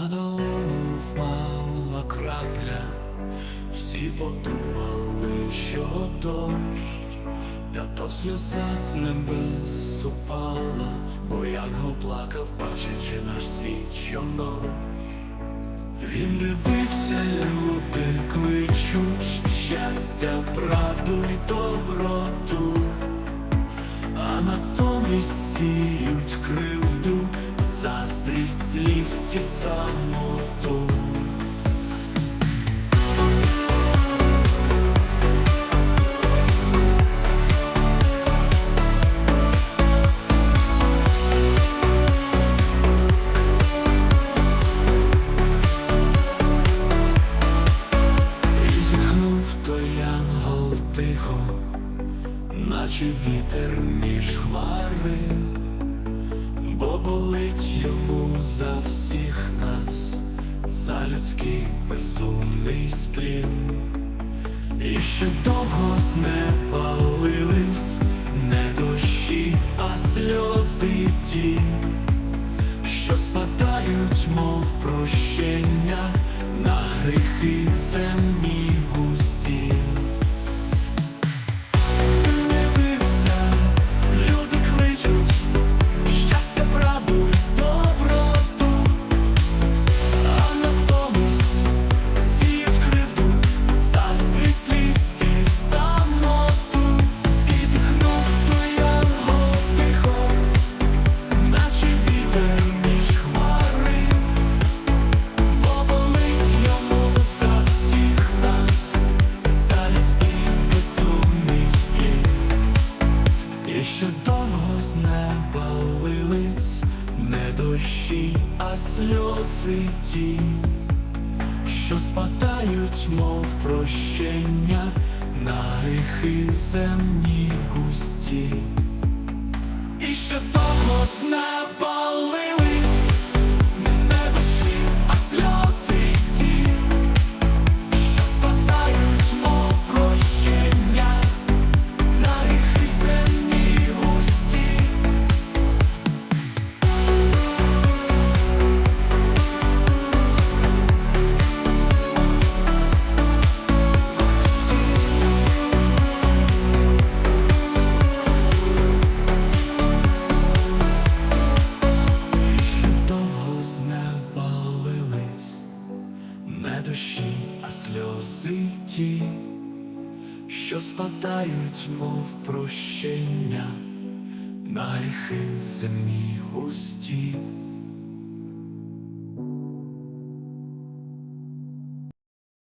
Впала крапля, всі подумали, що дощ, та то сльоза з небес упала, бо янгол плакав, бачачи наш світ щоночь. Він дивився, люди кличуть щастя, правду і доброту, а натомість сіють заздрість, злість і самоту. Янгол тихо, наче вітер між хмари, бо болить йому за всіх нас, за людський безумний сплін. І ще довго з неба лились не дощі, а сльози ті, що спадають, мов прощення на гріхи земні Ще з неба лились не дощі, а сльози ті, що спадають, мов прощення на гріхи земні густі. І що того з неба не дощі, а сльози ті, що спадають, мов прощення на гріхи землі густі.